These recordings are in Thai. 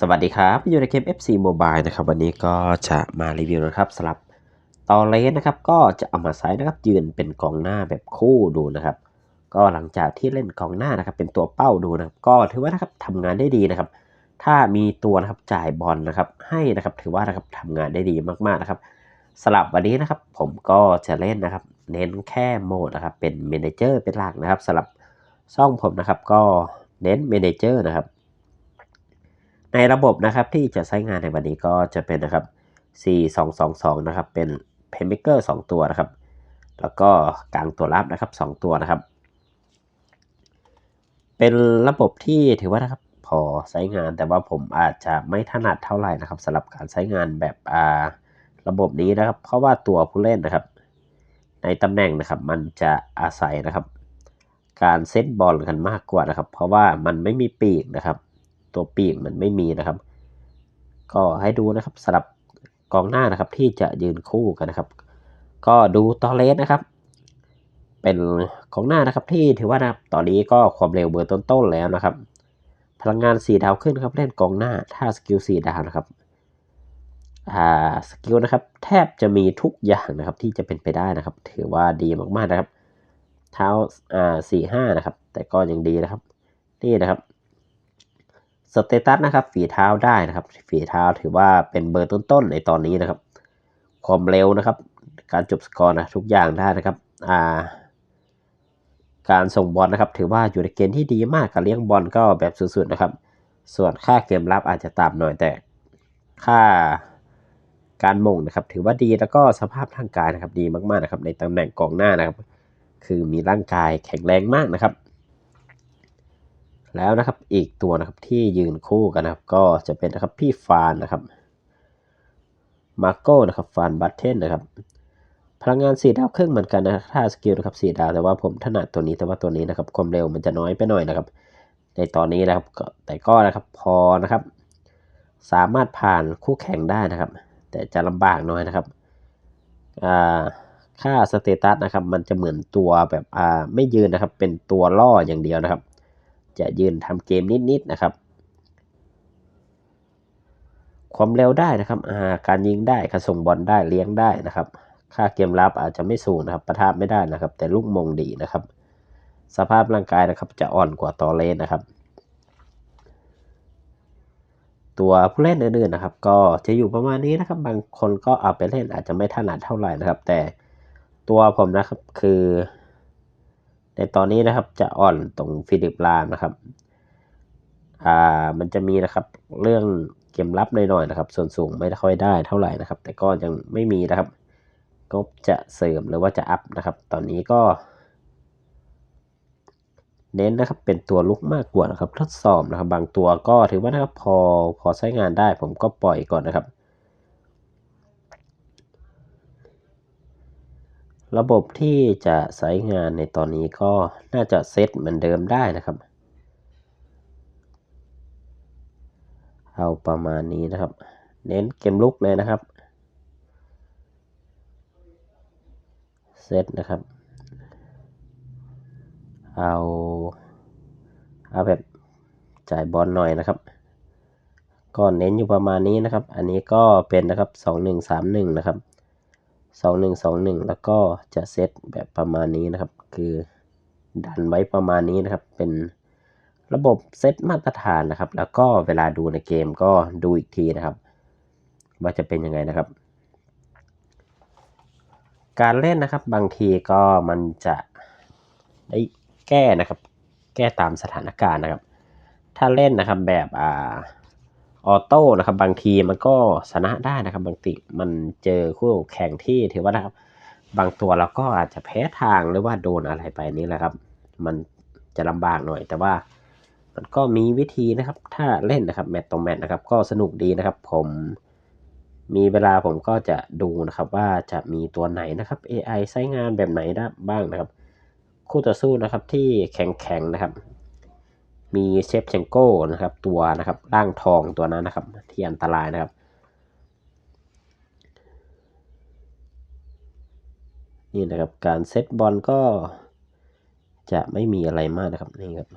สวัสดีครับอยู่ในเกม FC Mobile นะครับ วันนี้ก็จะมารีวิวนะครับสำหรับตอเลสนะครับ ก็จะเอามาใช้นะครับ ยืนเป็นกองหน้าแบบคู่ดูนะครับ ก็หลังจากที่เล่นกองหน้านะครับ เป็นตัวเป้าดูนะครับ ก็ถือว่านะครับทำงานได้ดีนะครับ ถ้ามีตัวนะครับจ่ายบอลนะครับ ให้นะครับถือว่านะครับทำงานได้ดีมากๆนะครับสลับวันนี้นะครับ ผมก็จะเล่นนะครับ เน้นแค่โหมดนะครับ เป็นเมนเจอร์เป็นหลักนะครับสำหรับช่องผมนะครับ ก็เน้นเมนเจอร์นะครับ ในระบบนะครับที่จะใช้งานในวันนี้ก็จะเป็นนะครับ 4222 นะครับ เป็น p a y m a k e r 2 ตัวนะครับ แล้วก็กลางตัวรับนะครับ 2 ตัวนะครับ เป็นระบบที่ถือว่านะครับพอใช้งานแต่ว่าผมอาจจะไม่ถนัดเท่าไหร่นะครับสำหรับการใช้งานแบบอ่าระบบนี้นะครับ เพราะว่าตัวผู้เล่นนะครับ ในตำแหน่งนะครับ มันจะอาศัยนะครับ การเซตบอลกันมากกว่านะครับ เพราะว่ามันไม่มีปีกนะครับ ตัวปีกมันไม่มีนะครับ ก็ให้ดูนะครับสำหรับกองหน้านะครับที่จะยืนคู่กันนะครับ ก็ดูตอเลสนะครับ เป็นกองหน้านะครับที่ถือว่านะตอนนี้ก็ความเร็วเบอร์ต้นๆแล้วนะครับ พลังงาน4ดาวขึ้นครับเล่นกองหน้าถ้าสกิล4ดาวนะครับอ่าสกิลนะครับแทบจะมีทุกอย่างนะครับที่จะเป็นไปได้นะครับ ถือว่าดีมากๆนะครับ เท้าอ่าสี่ห้านะครับ แต่ก็ยังดีนะครับ นี่นะครับ สเตตัสนะครับฝีเท้าได้นะครับฝีเท้าถือว่าเป็นเบอร์ต้นๆในตอนนี้นะครับ ความเร็วนะครับ การจบสกอร์นะทุกอย่างได้นะครับอ่าการส่งบอลนะครับ ถือว่าอยู่ในเกณฑ์ที่ดีมากการเลี้ยงบอลก็แบบสุดๆนะครับ ส่วนค่าเกมรับอาจจะต่ำหน่อยแต่ ค่าการมงนะครับ ถือว่าดีแล้วก็สภาพร่างกายนะครับดีมากๆนะครับ ในตำแหน่งกองหน้านะครับ คือมีร่างกายแข็งแรงมากนะครับ แล้วนะครับอีกตัวนะครับที่ยืนคู่กันนะครับ ก็จะเป็นนะครับพี่ฟานนะครับมาโก้นะครับฟานบัตเทนนะครับ พลังงานสีดาวครึ่งเหมือนกันนะถ้าสกิลนะครับสีดาวแต่ว่าผมถนัดตัวนี้แต่ว่าตัวนี้นะครับความเร็วมันจะน้อยไปหน่อยนะครับ ในตอนนี้นะครับแต่ก็นะครับพอนะครับ สามารถผ่านคู่แข่งได้นะครับ แต่จะลำบากหน่อยนะครับอ่าค่าสเตตัสนะครับ มันจะเหมือนตัวแบบอ่าไม่ยืนนะครับ เป็นตัวล่ออย่างเดียวนะครับ จะยืนทำเกมนิดๆนะครับ ความเร็วได้นะครับการยิงได้การส่งบอลได้เลี้ยงได้นะครับ ค่าเกมรับอาจจะไม่สูงนะครับประทาไม่ได้นะครับ แต่ลูกมงดีนะครับ สภาพร่างกายนะครับจะอ่อนกว่าตอเลนนะครับ ตัวผู้เล่นอื่นๆนะครับ ก็จะอยู่ประมาณนี้นะครับ บางคนก็เอาไปเล่นอาจจะไม่ถนัดเท่าไหร่นะครับ แต่ตัวผมนะครับคือ ในตอนนี้นะครับจะอ่อนตรงฟิลิปลามนะครับ อ่า มันจะมีนะครับ เรื่องเกมรับหน่อยๆนะครับ ส่วนสูงไม่ค่อยได้เท่าไหร่นะครับ แต่ก็ยังไม่มีนะครับ ก็จะเสริมหรือว่าจะอัพนะครับ ตอนนี้ก็ เน้นนะครับ เป็นตัวลุกมากกว่านะครับ ทดสอบนะครับ บางตัวก็ถือว่านะครับ พอพอใช้งานได้ผมก็ปล่อยก่อนนะครับ ระบบที่จะใช้งานในตอนนี้ก็น่าจะเซตเหมือนเดิมได้นะครับ เอาประมาณนี้นะครับ เน้นเกมลุกเลยนะครับ เซตนะครับ เอาเอาแบบจ่ายบอลหน่อยนะครับ ก็เน้นอยู่ประมาณนี้นะครับ อันนี้ก็เป็นนะครับสองหนึ่งสามหนึ่งนะครับ สองหนึ่งสองหนึ่งแล้วก็จะเซตแบบประมาณนี้นะครับ คือดันไว้ประมาณนี้นะครับ เป็นระบบเซตมาตรฐานนะครับ แล้วก็เวลาดูในเกมก็ดูอีกทีนะครับ ว่าจะเป็นยังไงนะครับ การเล่นนะครับบางทีก็มันจะได้แก้นะครับ แก้ตามสถานการณ์นะครับ ถ้าเล่นนะครับแบบอ่า ออโต้นะครับบางทีมันก็ชนะได้นะครับ บางทีมันเจอคู่แข่งที่ถือว่านะครับ บางตัวเราก็อาจจะแพ้ทางหรือว่าโดนอะไรไปนี่แหละครับ มันจะลำบากหน่อย แต่ว่ามันก็มีวิธีนะครับ ถ้าเล่นนะครับแมตต์ต่อแมตต์นะครับ ก็สนุกดีนะครับ ผมมีเวลาผมก็จะดูนะครับว่าจะมีตัวไหนนะครับ AI ใช้งานแบบไหนได้บ้างนะครับ คู่ต่อสู้นะครับที่แข็งๆนะครับ มีเชฟเชงโก้นะครับ ตัวนะครับร่างทองตัวนั้นนะครับ ที่อันตรายนะครับนี่นะครับการเซตบอลก็จะไม่มีอะไรมากนะครับนี่ครับ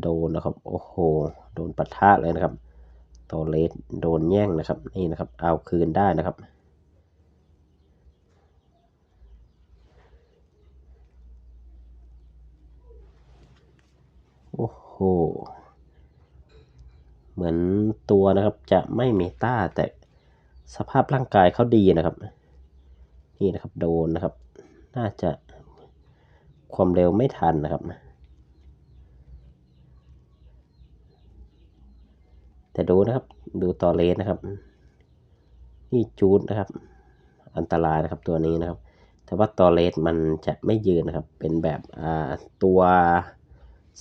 โดนนะครับโอ้โหโดนปะทะเลยนะครับโตเลสโดนแย่งนะครับนี่นะครับ เอาคืนได้นะครับ โอ้โห เหมือนตัวนะครับจะไม่มีต้าแต่สภาพร่างกายเขาดีนะครับ นี่นะครับโดนนะครับ น่าจะความเร็วไม่ทันนะครับ แต่ดูนะครับดูต่อเลสนะครับ นี่จูดนะครับ อันตรายนะครับตัวนี้นะครับ แต่ว่าต่อเลสมันจะไม่ยืนนะครับ เป็นแบบอ่าตัว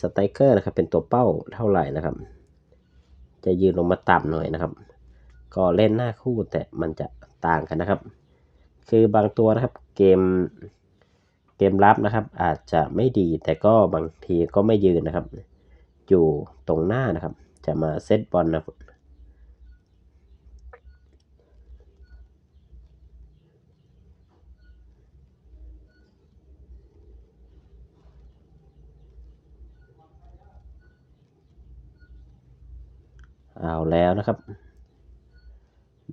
สไตรเกอร์นะครับเป็นตัวเป้าเท่าไหร่นะครับ จะยืนลงมาต่ำหน่อยนะครับ ก็เล่นหน้าคู่แต่มันจะต่างกันนะครับ คือบางตัวนะครับเกมเกมรับนะครับ อาจจะไม่ดีแต่ก็บางทีก็ไม่ยืนนะครับ อยู่ตรงหน้านะครับ จะมาเซตบอลนะ เอาแล้วนะครับ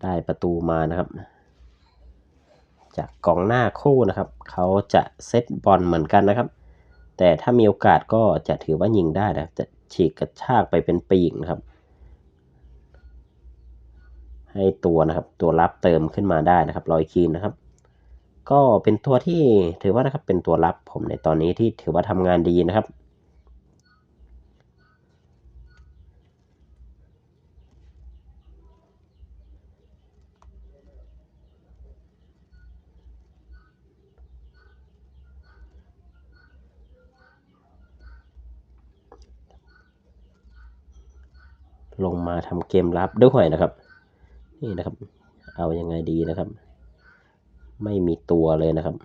ได้ประตูมานะครับ จากกองหน้าคู่นะครับ เขาจะเซตบอลเหมือนกันนะครับ แต่ถ้ามีโอกาสก็จะถือว่ายิงได้นะจะฉีกกระชากไปเป็นปีกนะครับ ให้ตัวนะครับ ตัวรับเติมขึ้นมาได้นะครับลอยคีนนะครับ ก็เป็นตัวที่ถือว่านะครับเป็นตัวรับผมในตอนนี้ที่ถือว่าทำงานดีนะครับ ลงมาทำเกมรับด้วยนะครับ นี่นะครับ เอายังไงดีนะครับ ไม่มีตัวเลยนะครับ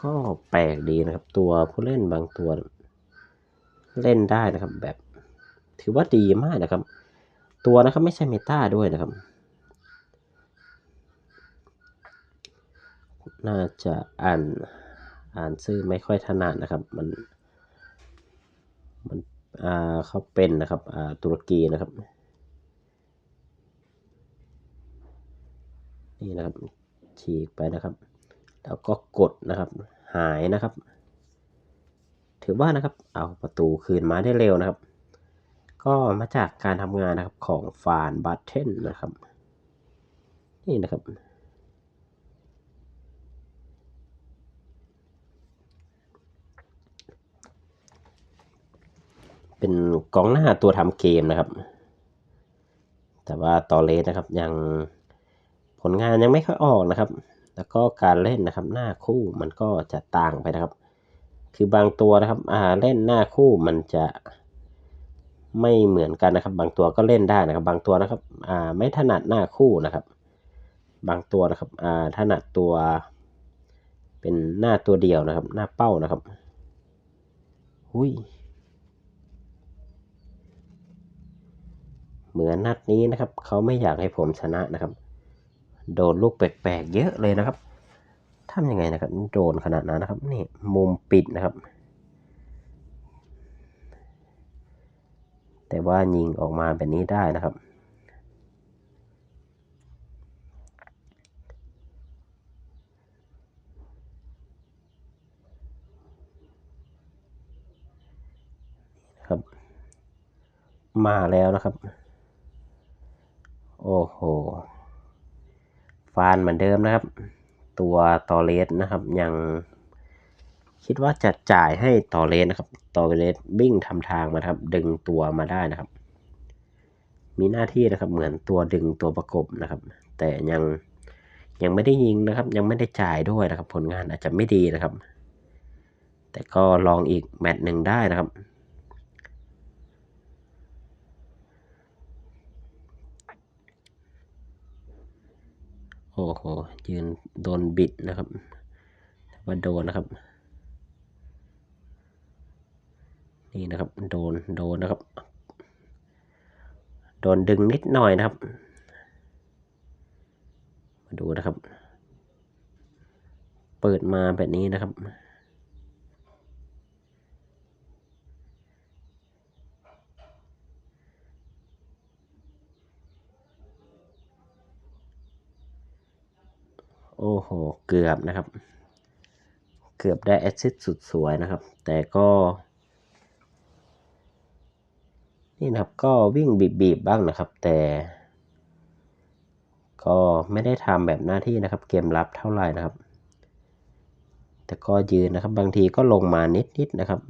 ก็แปลกดีนะครับ ตัวผู้เล่นบางตัวเล่นได้นะครับแบบถือว่าดีมากนะครับ ตัวนะครับไม่ใช่เมตาด้วยนะครับ น่าจะอ่านอ่านชื่อไม่ค่อยถนัดนะครับ มันมันอ่าเขาเป็นนะครับอ่าตุรกีนะครับ นี่นะครับฉีกไปนะครับ แล้วก็กดนะครับ หายนะครับ ถือว่านะครับ เอาประตูคืนมาได้เร็วนะครับ ก็มาจากการทำงานนะครับของฟานบัตเทนนะครับ นี่นะครับ เป็นกองหน้าตัวทำเกมนะครับ แต่ว่าตอเลสนะครับยังผลงานยังไม่ค่อยออกนะครับ แล้วก็การเล่นนะครับหน้าคู่มันก็จะต่างไปนะครับ คือบางตัวนะครับอ่าเล่นหน้าคู่มันจะไม่เหมือนกันนะครับ บางตัวก็เล่นได้นะครับ บางตัวนะครับอ่าไม่ถนัดหน้าคู่นะครับ บางตัวนะครับอ่าถนัดตัว เป็นหน้าตัวเดียวนะครับ หน้าเป้านะครับหุย เหมือนนัดนี้นะครับ เขาไม่อยากให้ผมชนะนะครับ โดนลูกแปลกๆเยอะเลยนะครับทำยังไงนะครับโดนขนาดนั้นนะครับนี่มุมปิดนะครับ แต่ว่ายิงออกมาแบบนี้ได้นะครับครับ มาแล้วนะครับ โอ้โห ฟานเหมือนเดิมนะครับ ตัวตอเลสนะครับ ยัง คิดว่าจะจ่ายให้ตอเลสนะครับ ตอเลสบิ้งทำทางมาครับ ดึงตัวมาได้นะครับ มีหน้าที่นะครับ เหมือนตัวดึงตัวประกบนะครับ แต่ยังยังไม่ได้ยิงนะครับ ยังไม่ได้จ่ายด้วยนะครับ ผลงานอาจจะไม่ดีนะครับ แต่ก็ลองอีกแมตช์หนึ่งได้นะครับ โอ้โห ยืนโดนบิดนะครับว่าโดนนะครับ นี่นะครับ โดน โดนนะครับ โดนดึงนิดหน่อยนะครับ มาดูนะครับ เปิดมาแบบนี้นะครับ เกือบนะครับ เกือบได้แอสซิสต์สุดสวยนะครับ แต่ก็ นี่นะครับก็วิ่งบีบๆบ้างนะครับ แต่ ก็ไม่ได้ทำแบบหน้าที่นะครับ เกมรับเท่าไหร่นะครับ แต่ก็ยืนนะครับ บางทีก็ลงมานิดๆนะครับ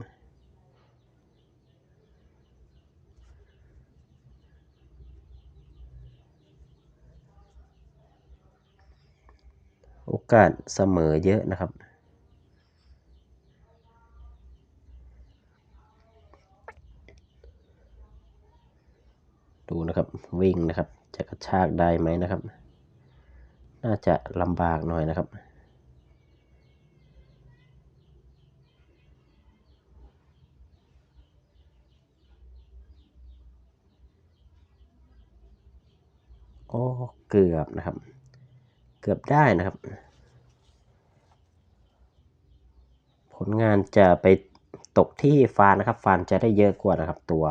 กาสเสมอเยอะนะครับ ดูนะครับวิ่งนะครับ จะกระชากได้ไหมนะครับ น่าจะลำบากหน่อยนะครับโอ้เกือบนะครับ เกือบได้นะครับ ผลงานจะไปตกที่ฟานนะครับ ฟานจะได้เยอะกว่านะครับ ตัว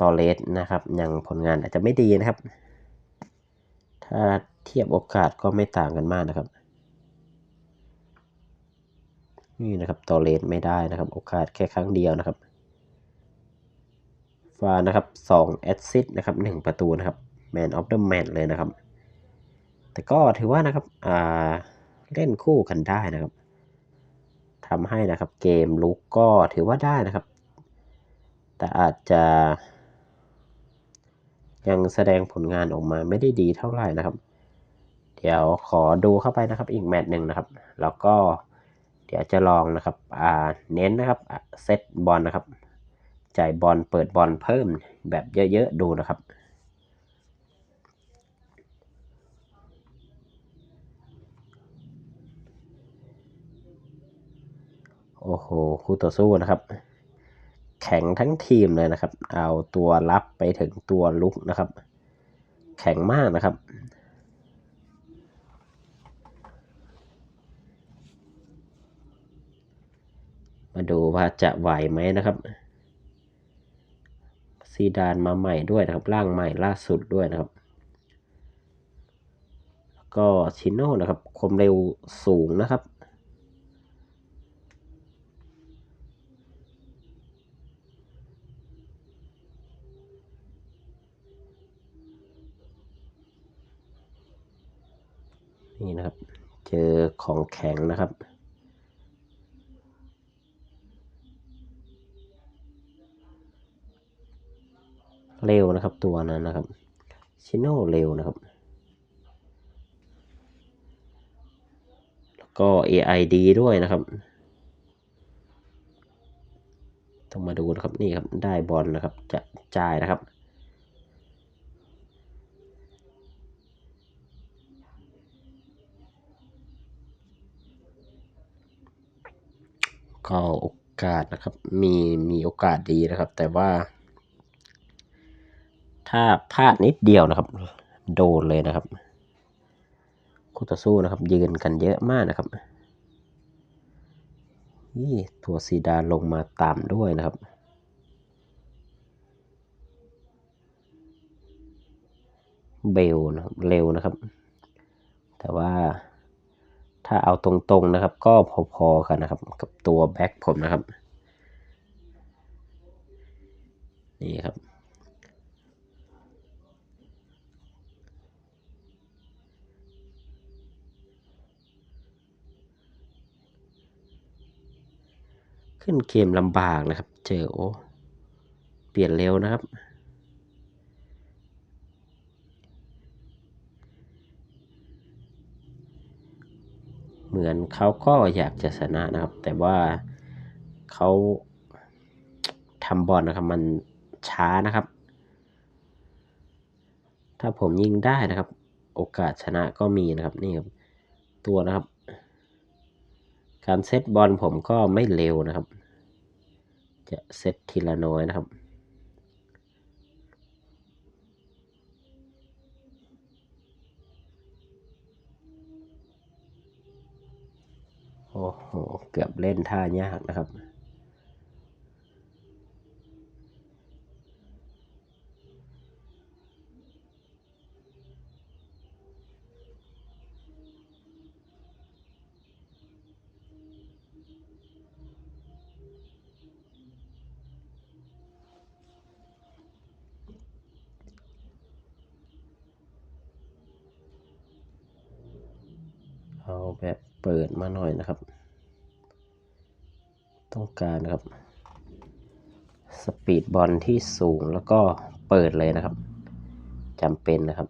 ตอเลสนะครับยังผลงานอาจจะไม่ดีนะครับ ถ้าเทียบโอกาสก็ไม่ต่างกันมากนะครับ นี่นะครับตอเลสไม่ได้นะครับ โอกาสแค่ครั้งเดียวนะครับ ฟานนะครับ2แอสซิสนะครับ1ประตูนะครับแมนออฟเดอะแมตเลยนะครับ แต่ก็ถือว่านะครับเล่นคู่กันได้นะครับ ทำให้นะครับเกมลุกก็ถือว่าได้นะครับ แต่อาจจะ ยังแสดงผลงานออกมาไม่ได้ดีเท่าไหร่นะครับ เดี๋ยวขอดูเข้าไปนะครับอีกแมตช์หนึ่งนะครับ แล้วก็เดี๋ยวจะลองนะครับอ่าเน้นนะครับเซตบอลนะครับ จ่ายบอลเปิดบอลเพิ่มแบบเยอะๆดูนะครับ อ้โหคู่ต่อสู้นะครับ แข็งทั้งทีมเลยนะครับ เอาตัวรับไปถึงตัวลุกนะครับ แข็งมากนะครับมาดูว่าจะไหวไหมนะครับ ซีดานมาใหม่ด้วยนะครับ ร่างใหม่ล่าสุดด้วยนะครับก็ชิโน่นะครับความเร็วสูงนะครับ นี่นะครับ เจอของแข็งนะครับ เร็วนะครับตัวนั้นนะครับ ชิโน่เร็วนะครับ แล้วก็ AID ด้วยนะครับ ต้องมาดูนะครับนี่ครับได้บอลนะครับจะจ่ายนะครับ ก็โอกาสนะครับ มีมีโอกาสดีนะครับ แต่ว่า ถ้าพลาดนิดเดียวนะครับ โดนเลยนะครับคู่ต่อสู้นะครับ ยืนกันเยอะมากนะครับนี่ตัวซีดาลงมาต่ำด้วยนะครับเบลนะครับเร็วนะครับ แต่ว่า ถ้าเอาตรงๆนะครับ ก็พอๆกันนะครับ กับตัวแบ็คผมนะครับ นี่ครับ ขึ้นเกมลำบากนะครับ เจอโอเปลี่ยนเร็วนะครับ เหมือนเขาก็อยากจะชนะนะครับ แต่ว่าเขาทำบอลนะครับ มันช้านะครับ ถ้าผมยิงได้นะครับ โอกาสชนะก็มีนะครับนี่ครับ ตัวนะครับ การเซตบอลผมก็ไม่เร็วนะครับ จะเซตทีละน้อยนะครับ เกือบเล่นท่ายากนะครับ เอาแบบเปิดมาหน่อยนะครับ ต้องการนะครับ สปีดบอลที่สูงแล้วก็เปิดเลยนะครับจำเป็นนะครับ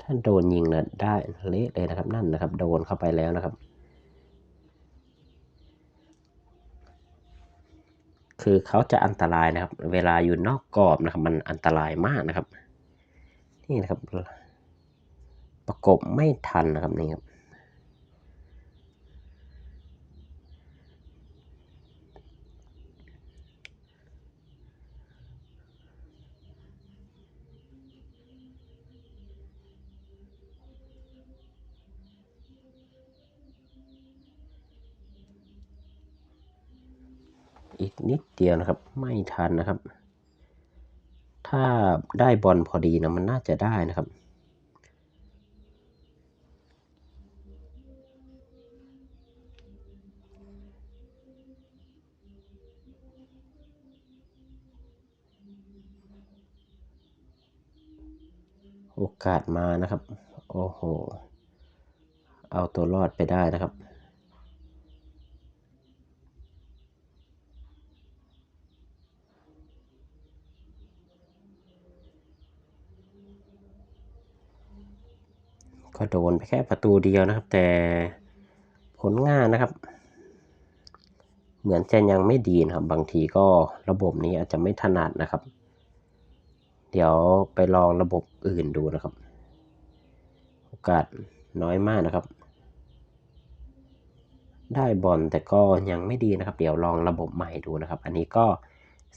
ถ้าโดนยิงนะได้เละเลยนะครับนั่นนะครับ โดนเข้าไปแล้วนะครับ คือเขาจะอันตรายนะครับ เวลาอยู่นอกกรอบนะครับ มันอันตรายมากนะครับ นี่นะครับ ประกบไม่ทันนะครับนี่ครับอีกนิดเดียวนะครับ ไม่ทันนะครับ ถ้าได้บอลพอดีนะมันน่าจะได้นะครับ โอกาสมานะครับ โอ้โห เอาตัวรอดไปได้นะครับ ก็โดนไปแค่ประตูเดียวนะครับ แต่ผลงานนะครับ เหมือนจะยังไม่ดีนะครับ บางทีก็ระบบนี้อาจจะไม่ถนัดนะครับ เดี๋ยวไปลองระบบอื่นดูนะครับ โอกาสน้อยมากนะครับ ได้บอลแต่ก็ยังไม่ดีนะครับ เดี๋ยวลองระบบใหม่ดูนะครับ อันนี้ก็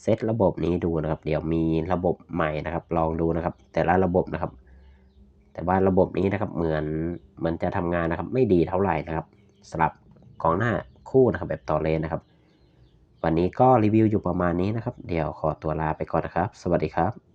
เซตระบบนี้ดูนะครับ เดี๋ยวมีระบบใหม่นะครับ ลองดูนะครับ แต่ละระบบนะครับ แต่ว่าระบบนี้นะครับ เหมือนมันจะทำงานนะครับ ไม่ดีเท่าไหร่นะครับสำหรับกองหน้าคู่นะครับ แบบต่อเลนนะครับ วันนี้ก็รีวิวอยู่ประมาณนี้นะครับ เดี๋ยวขอตัวลาไปก่อนนะครับ สวัสดีครับ